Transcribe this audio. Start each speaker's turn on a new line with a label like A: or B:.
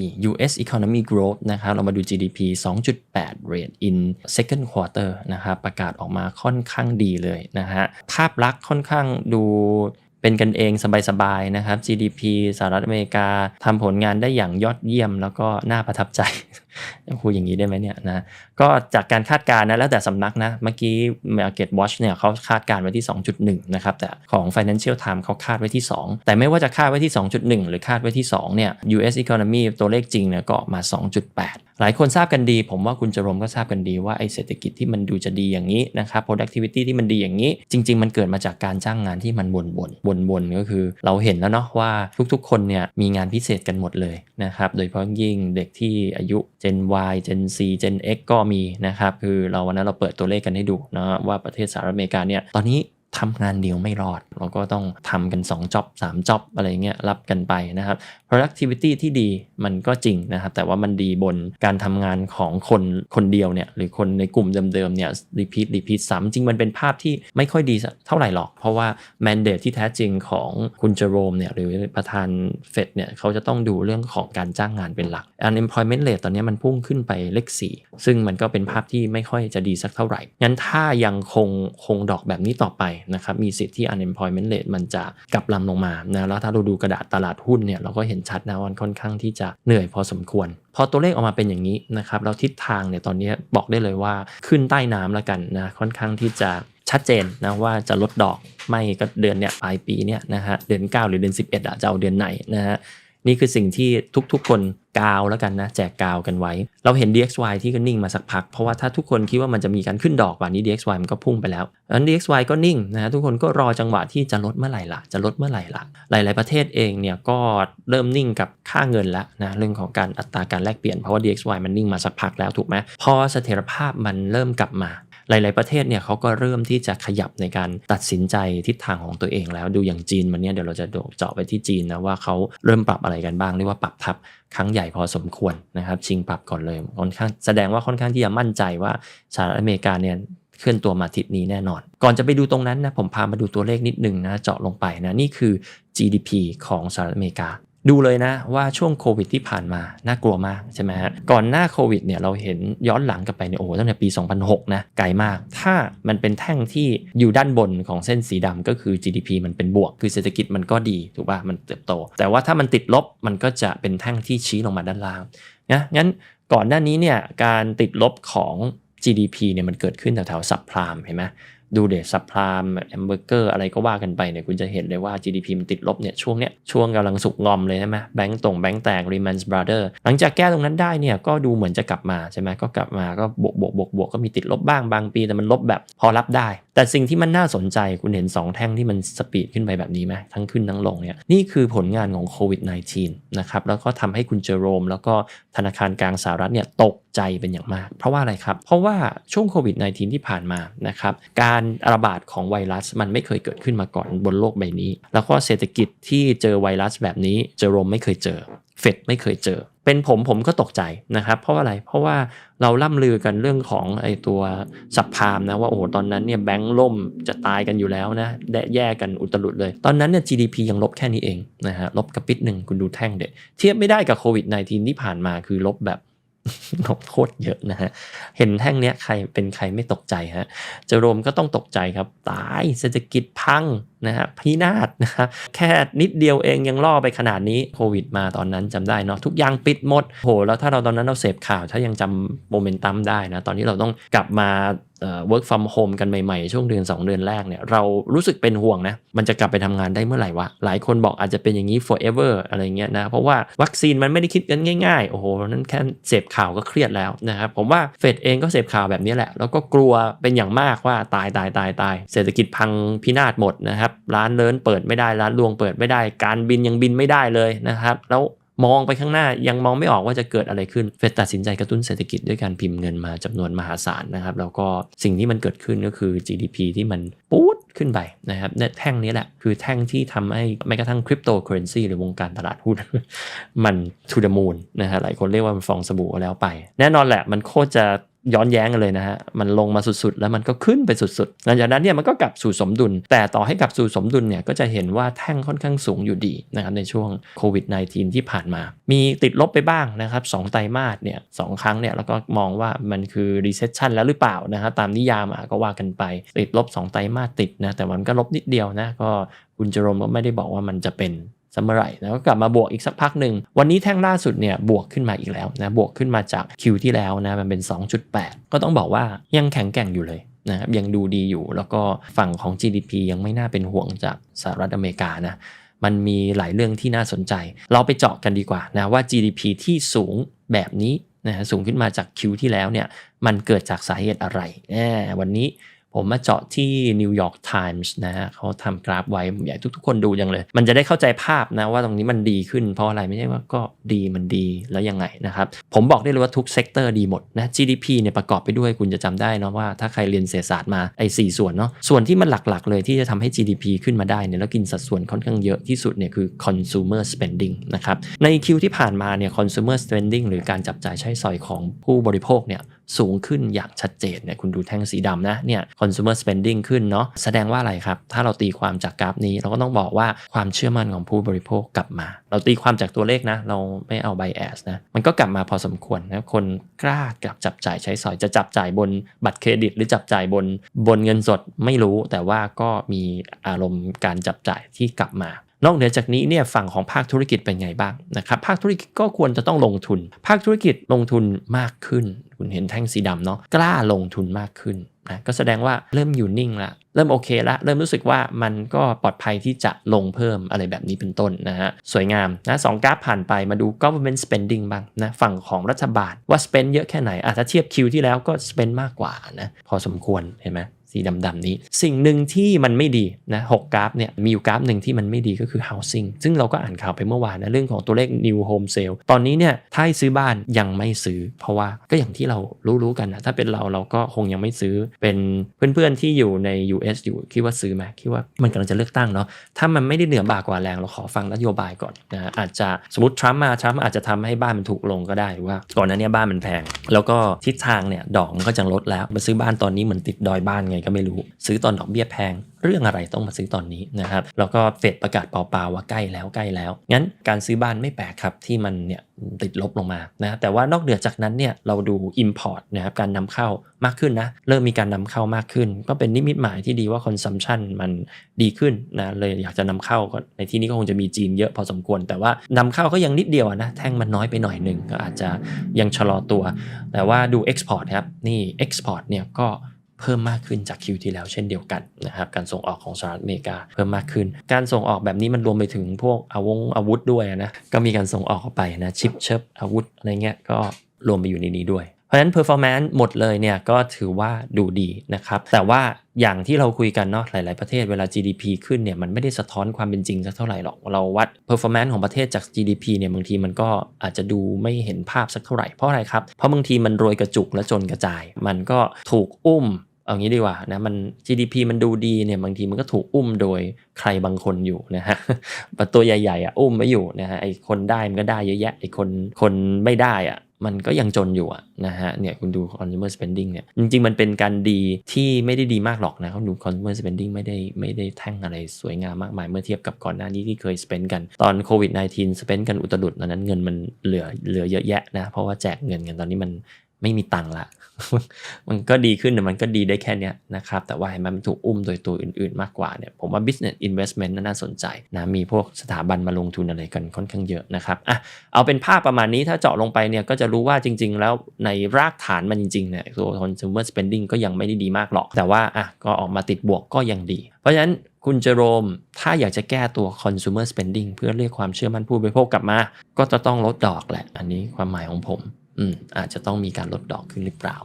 A: นี่ US economy growth นะครับเรามาดู GDP 2.8 rate in second quarter นะครับประกาศออกมาค่อนข้างดีเลยนะฮะภาพลักษณ์ค่อนข้างดู เป็นกันเองสบายๆนะครับ GDP สหรัฐอเมริกาทำผลงานได้อย่างยอดเยี่ยมแล้วก็น่าประทับใจพูดอย่างนี้ได้ไหมเนี่ยนะก็จากการคาดการณ์นะแล้วแต่สำนักนะ เมื่อกี้ Market Watch เนี่ยเขาคาดการณ์ไว้ที่ 2.1 นะครับ แต่ของ Financial Times เขาคาดไว้ที่ 2 แต่ไม่ว่าจะคาดไว้ที่ 2.1 หรือคาดไว้ที่ 2 เนี่ย US economy ตัวเลขจริงเนี่ยก็มา 2.8 หลายคนทราบกันดี ผมว่าคุณจรมก็ทราบกันดีว่าไอ้เศรษฐกิจที่มันดูจะดีอย่างนี้นะครับ productivity ที่มันดีอย่างนี้ จริง ๆ มันเกิดมาจากการจ้างงานที่มันวนๆวนๆก็คือ เราเห็นแล้วเนาะว่าทุกๆ คนเนี่ยมีงานพิเศษกันหมดเลยนะครับ โดยเฉพาะยิ่งเด็กที่อายุ Gen Y Gen C Gen X ก็มีนะครับคือเราวันนั้นเราเปิดตัวเลขกันให้ดูนะว่าประเทศสหรัฐอเมริกาเนี่ยตอนนี้ทำงานเดียวไม่รอด เราก็ต้องทำกัน2จ็อบ3จ็อบอะไรเงี้ยรับกันไปนะครับ productivity ที่ดีมันก็จริงนะครับ แต่ว่ามันดีบนการทำงานของคนคนเดียวเนี่ยหรือคนในกลุ่มเดิมๆเนี่ย repeat repeat ซ้ำจริงมันเป็นภาพที่ไม่ค่อยดีเท่าไหร่หรอก เพราะว่า mandate ที่แท้จริงของคุณเจอโรมเนี่ยหรือประธานเฟดเนี่ยเขาจะต้องดูเรื่องของการจ้างงานเป็นหลัก unemployment rate ตอนนี้มันพุ่งขึ้นไปเลข4ซึ่งมันก็เป็นภาพที่ไม่ค่อยจะดีสักเท่าไหร่งั้นถ้ายังคงคงดอกแบบนี้ต่อไปนะครับมีสิทธิ์ที่ unemployment rate มันจะกลับลำลงมานะแล้วถ้าเราดูกระดาษตลาดหุ้นเนี่ยเราก็เห็นชัดนะวันค่อนข้างที่จะเหนื่อยพอสมควร พอตัวเลขออกมาเป็นอย่างนี้นะครับแล้วทิศทางเนี่ยตอนนี้บอกได้เลยว่าขึ้นใต้น้ำแล้วกันนะค่อนข้างที่จะชัดเจนนะว่าจะลดดอกไม่ก็เดือนเนี่ยปลายปีเนี่ยนะฮะเดือน 9 หรือเดือน 11อะจะเอาเดือนไหนนะฮะ นี่คือสิ่งที่ทุกๆ คนกาวแล้วกันนะ แจกกาวกันไว้ เราเห็น DXY ที่ก็นิ่งมาสักพัก เพราะว่าถ้าทุกคนคิดว่ามันจะมีการขึ้นดอกวันนี้ DXY มันก็พุ่งไปแล้วอัน DXY ก็นิ่งนะทุกคนก็รอจังหวะที่จะลดเมื่อไหร่ละจะลดเมื่อไหร่ละหลาย ๆ ประเทศเองเนี่ยก็เริ่มนิ่งกับค่าเงินแล้วนะเรื่องของการอัตราการแลกเปลี่ยนเพราะว่า DXY มันนิ่งมาสักพักแล้วถูกไหมพอเสถียรภาพมันเริ่มกลับมา หลาย ๆ ประเทศเนี่ยเขาก็เริ่มที่จะขยับในการตัดสินใจทิศทางของตัวเองแล้วดูอย่างจีนวันนี้เดี๋ยวเราจะเจาะไปที่จีนนะว่าเขาเริ่มปรับอะไรกันบ้างเรียกว่าปรับทับครั้งใหญ่พอสมควรนะครับ ชิงปรับก่อนเลยค่อนข้างแสดงว่าค่อนข้างที่จะมั่นใจว่าสหรัฐอเมริกาเนี่ยเคลื่อนตัวมาทิศนี้แน่นอน ก่อนจะไปดูตรงนั้นนะผมพามาดูตัวเลขนิดนึงนะเจาะลงไปนะนี่คือ GDP ของสหรัฐอเมริกา ดูเลยนะว่าช่วงโควิดที่ผ่านมา น่ากลัวมากใช่ไหมฮะก่อนหน้าโควิดเนี่ยเราเห็นย้อนหลังกลับไปเนี่ยโอ้โหตั้งแต่ปี 2006 นะไกลมาก ถ้ามันเป็นแท่งที่อยู่ด้านบนของเส้นสีดำก็คือ GDP มันเป็นบวก คือเศรษฐกิจมันก็ดีถูกป่ะมันเติบโต แต่ว่าถ้ามันติดลบมันก็จะเป็นแท่งที่ชี้ลงมาด้านล่างนะงั้นก่อนหน้านี้เนี่ยการติดลบของ GDP เนี่ยมันเกิดขึ้นแถวๆซับพลามเห็นไหม ดูเดชซับพลามแอมเบอร์เกอร์อะไรก็ว่ากันไปเนี่ยคุณจะเห็นเลยว่า GDP มันติดลบเนี่ยช่วงเนี้ยช่วงกำลังสุกงอมเลยใช่ไหมแบงก์ตรงแบงก์แตกรีแมนส์บราเดอร์หลังจากแก้ตรงนั้นได้เนี่ยก็ดูเหมือนจะกลับมาใช่ไหมก็กลับมาก็บวกบวกบวกบวกก็มีติดลบบ้างบางปีแต่มันลบแบบพอรับได้แต่สิ่งที่มันน่าสนใจคุณเห็น 2 แท่งที่มันสปีดขึ้นไปแบบนี้ไหมทั้งขึ้นทั้งลงเนี่ยนี่คือผลงานของโควิด -19 นะครับแล้วก็ทำให้คุณเจอโรม แล้วก็ธนาคารกลางสหรัฐเนี่ยตกใจเป็นอย่างมาก เพราะว่าอะไรครับ เพราะว่าช่วงโควิด -19 ที่ผ่านมานะครับการระบาดของไวรัสมันไม่เคยเกิดขึ้นมาก่อนบนโลกใบนี้ แล้วก็เศรษฐกิจที่เจอไวรัสแบบนี้เจอโรมไม่เคยเจอ เฟดไม่เคยเจอ เป็นผมผมก็ตกใจนะครับ เพราะอะไรเพราะว่าเราล่ำลือกันเรื่องของไอตัวสับพามนะว่าโอ้โหตอนนั้นเนี่ยแบงก์ล่มจะตายกันอยู่แล้วนะแย่กันอุตลุดเลย ตอนนั้นเนี่ย GDP ยังลบแค่นี้เองนะฮะลบกระปิดหนึ่งคุณดูแท่งเด็ดเทียบไม่ได้กับโควิด -19 ที่ผ่านมาคือลบแบบ โคตรเยอะนะฮะ เห็นแท่งเนี้ยใครเป็นใครไม่ตกใจฮะเจอโรมก็ต้องตกใจครับ ตายเศรษฐกิจพังนะฮะพินาศนะฮะแค่นิดเดียวเองยังล่อไปขนาดนี้โควิดมาตอนนั้นจำได้เนาะทุกอย่างปิดหมดโหแล้วถ้าเราตอนนั้นเราเสพข่าว ถ้ายังจำโมเมนตัมได้นะ ตอนนี้เราต้องกลับมา work from home กันใหม่ๆ ช่วงเดือน 2 เดือนแรกเนี่ยเรารู้สึกเป็นห่วงนะ มันจะกลับไปทำงานได้เมื่อไหร่วะ หลายคนบอกอาจจะเป็นอย่างนี้ forever อะไรเงี้ยนะ เพราะว่าวัคซีนมันไม่ได้คิดกันง่ายๆ โอ้โห นั้นแค่เสพข่าวก็เครียดแล้วนะครับ ผมว่าเฟดเองก็เสพข่าวแบบนี้แหละ แล้วก็กลัวเป็นอย่างมากว่าตายตายตายตายเศรษฐกิจพังพินาศหมดนะครับ ร้านเลินเปิดไม่ได้ ร้านรวงเปิดไม่ได้ การบินยังบินไม่ได้เลยนะครับ แล้ว มองไปข้างหน้ายังมองไม่ออกว่าจะเกิดอะไรขึ้น เฟดตัดสินใจกระตุ้นเศรษฐกิจด้วยการพิมพ์เงินมาจำนวนมหาศาลนะครับ แล้วก็สิ่งที่มันเกิดขึ้นก็คือ GDP ที่มันปู๊ดขึ้นไปนะครับเนี่ยแท่งนี้แหละ คือแท่งที่ทำให้แม้กระทั่งคริปโตเคอเรนซีหรือวงการตลาดหุ้น มันทูดมูลนะฮะหลายคนเรียกว่ามันฟองสบู่แล้วไป แน่นอนแหละมันโคตรจะ ย้อนแย้งกันเลยนะฮะ มันลงมาสุดๆ แล้วมันก็ขึ้นไปสุดๆ หลังจากนั้นเนี่ยมันก็กลับสู่สมดุล แต่ต่อให้กลับสู่สมดุลเนี่ยก็จะเห็นว่าแท่งค่อนข้างสูงอยู่ดีนะครับในช่วงโควิด -19 ที่ผ่านมา มีติดลบไปบ้างนะครับสองไตรมาสเนี่ยสองครั้งเนี่ยแล้วก็มองว่ามันคือ recession แล้วหรือเปล่านะครับตามนิยามก็ว่ากันไปติดลบ 2 ไตรมาสติดนะแต่มันก็ลบนิดเดียวนะก็คุณเจอรมก็ไม่ได้บอกว่ามันจะเป็น สมไร่แล้วก็กลับมาบวกอีกสักพักหนึ่ง วันนี้แท่งล่าสุดเนี่ยบวกขึ้นมาอีกแล้วนะบวกขึ้นมาจากคิวที่แล้วนะมันเป็น 2.8 ก็ต้องบอกว่ายังแข็งแกร่งอยู่เลยนะครับยังดูดีอยู่แล้วก็ฝั่งของ GDP ยังไม่น่าเป็นห่วงจากสหรัฐอเมริกานะมันมีหลายเรื่องที่น่าสนใจ เราไปเจาะกันดีกว่านะว่า GDP ที่สูงแบบนี้นะฮะสูงขึ้นมาจากคิวที่แล้วเนี่ยมันเกิดจากสาเหตุอะไรแหมวันนี้ ผมมาเจาะที่นิวยอร์กไทมส์นะฮะเขาทำกราฟไว้ผมอยากทุกๆ คนดูยังเลย มันจะได้เข้าใจภาพนะว่าตรงนี้มันดีขึ้นเพราะอะไรไม่ใช่ว่าก็ดีมันดีแล้วยังไงนะครับ ผมบอกได้เลยว่าทุกเซกเตอร์ดีหมดนะ GDP เนี่ยประกอบไปด้วยคุณจะจำได้นะว่าถ้าใครเรียนเศรษฐศาสตร์มาไอ้สส่วนเนาะส่วนที่มันหลักๆ เลยที่จะทำให้ GDP ขึ้นมาได้เนี่ยแล้วกินสัดส่วนค่อนข้างเยอะที่สุดเนี่ยคือ consumer spending นะครับในคิวที่ผ่านมาเนี่ย consumer spending หรือการจับจ่ายใช้สอยของผู้บริโภคเนี่ยสูงขึ้นอย่างชัดเจนเนี่ยคุณดูแท่งสีดำนะเนี่ย consumer spending ขึ้นเนาะแสดงว่าอะไรครับ ถ้าเราตีความจากกราฟนี้เราก็ต้องบอกว่าความเชื่อมั่นของผู้บริโภคกลับมา เราตีความจากตัวเลขนะ เราไม่เอา bias นะ มันก็กลับมาพอสมควรนะคนกล้ากลับจับจ่ายใช้สอยจะจับจ่ายบนบัตรเครดิต หรือจับจ่ายบนบนเงินสดไม่รู้ แต่ว่าก็มีอารมณ์การจับจ่ายที่กลับมานอกเหนือจากนี้เนี่ยฝั่งของภาคธุรกิจเป็นไงบ้างนะครับภาคธุรกิจก็ควรจะต้องลงทุน ภาคธุรกิจลงทุนมากขึ้น คุณเห็นแท่งสีดำเนาะกล้าลงทุนมากขึ้นนะก็แสดงว่าเริ่มอยู่นิ่งละเริ่มโอเคละเริ่มรู้สึกว่ามันก็ปลอดภัยที่จะลงเพิ่มอะไรแบบนี้เป็นต้นนะฮะสวยงามนะสองกราฟผ่านไปมาดู government spending บ้างนะฝั่งของรัฐบาลว่า spend เยอะแค่ไหนอาจจะเทียบคิวที่แล้วก็ spend มากกว่านะพอสมควรเห็นไหม สีดำๆนี้ สิ่งหนึ่งที่มันไม่ดีนะหกกราฟเนี่ยมีอยู่กราฟหนึ่งที่มันไม่ดีก็คือ housing ซึ่งเราก็อ่านข่าวไปเมื่อวานนะเรื่องของตัวเลข new home sale ตอนนี้เนี่ยถ้าซื้อบ้านยังไม่ซื้อ เพราะว่าก็อย่างที่เรารู้ๆกันนะถ้าเป็นเราเราก็คงยังไม่ซื้อเป็นเพื่อนๆที่อยู่ใน US อยู่คิดว่าซื้อไหมคิดว่ามันกำลังจะเลือกตั้งเนาะถ้ามันไม่ได้เหนือบากกว่าแรงเราขอฟังนโยบายก่อนนะอาจจะสมมติทรัมป์มาทรัมป์อาจจะทำให้บ้านมันถูกลงก็ได้หรือว่าก่อนหน้านี้บ้านมันแพง แล้วก็ทิศทางเนี่ยดอกมันก็จะลดแล้วมาซื้อบ้านตอนนี้เหมือนติดดอยบ้านไงก็ไม่รู้ ซื้อตอนดอกเบี้ยแพง เรื่องอะไรต้องมาซื้อตอนนี้นะครับแล้วก็เฟดประกาศเปล่าๆว่าใกล้แล้วใกล้แล้ว งั้นการซื้อบ้านไม่แปลกครับที่มันเนี่ยติดลบลงมานะแต่ว่านอกเหนือจากนั้นเนี่ยเราดู Import นะครับการนำเข้ามากขึ้นนะเริ่มมีการนำเข้ามากขึ้น ก็เป็นนิมิตหมายที่ดีว่า Consumption มันดีขึ้นนะเลยอยากจะนำเข้าก็ในที่นี้ก็คงจะมีจีนเยอะพอสมควร แต่ว่านำเข้าก็ยังนิดเดียวนะแท่งมันน้อยไปหน่อยหนึ่งก็อาจจะยังชะลอตัว แต่ว่าดู Export ครับนี่ Export เนี่ยก็ เพิ่มมากขึ้นจากคิวที่แล้วเช่นเดียวกันนะครับการส่งออกของสหรัฐอเมริกาเพิ่มมากขึ้น การส่งออกแบบนี้มันรวมไปถึงพวกอาวงอาวุธด้วยนะก็มีการส่งออกเข้าไปนะชิปเชิปอาวุธอะไรเงี้ยก็รวมไปอยู่ในนี้ด้วยเพราะฉะนั้น performance หมดเลยเนี่ยก็ถือว่าดูดีนะครับ แต่ว่าอย่างที่เราคุยกันเนาะหลาย ๆ ประเทศเวลา GDP ขึ้นเนี่ยมันไม่ได้สะท้อนความเป็นจริงสักเท่าไหร่หรอก เราวัด performance ของประเทศจาก GDP เนี่ยบางทีมันก็อาจจะดูไม่เห็นภาพสักเท่าไหร่เพราะอะไรครับ เพราะบางทีมันโรยกระจุกและจนกระจาย มันก็ถูกอุ้ม เอางี้ดีกว่านะมัน GDP มันดูดีเนี่ยบางทีมันก็ถูกอุ้มโดยใครบางคนอยู่นะฮะตัวใหญ่ๆอะอุ้มไม่อยู่นะฮะไอคนได้มันก็ได้เยอะแยะไอคนคนไม่ได้อะมันก็ยังจนอยู่อะนะฮะเนี่ยคุณดู consumer spending เนี่ยจริงๆ มันเป็นการดีที่ไม่ได้ดีมากหรอกนะเขาดู consumer spending ไม่ได้ไม่ได้แท่งอะไรสวยงามมากมาย เมื่อเทียบกับก่อนหน้านี้ที่เคย spend กันตอนโควิด -19 spend กันอุตลุดตอนนั้นเงินมันเหลือเหลือเยอะแยะนะ เพราะว่าแจกเงินกันตอนนี้มัน ไม่มีตังค์ละ มันก็ดีขึ้นแต่มันก็ดีได้แค่นี้นะครับ แต่ว่ามันถูกอุ้มโดยตัวอื่นๆ มากกว่าเนี่ยผมว่า business investment น่าสนใจนะมีพวกสถาบันมาลงทุนอะไรกันค่อนข้างเยอะนะครับอะเอาเป็นภาพประมาณนี้ถ้าเจาะลงไปเนี่ยก็จะรู้ว่าจริง ๆ แล้วในรากฐานมันจริงๆเนี่ยตัว consumer spending ก็ยังไม่ได้ดีมากหรอก แต่ว่าอะก็ออกมาติดบวกก็ยังดี เพราะฉะนั้นคุณเจโรม ถ้าอยากจะแก้ตัว consumer spending เพื่อเรียกความเชื่อมั่นผู้บริโภคกลับมา ก็จะต้องลดดอกแหละ อันนี้ความหมายของผม อาจจะต้องมีการลดดอกขึ้นหรือเปล่า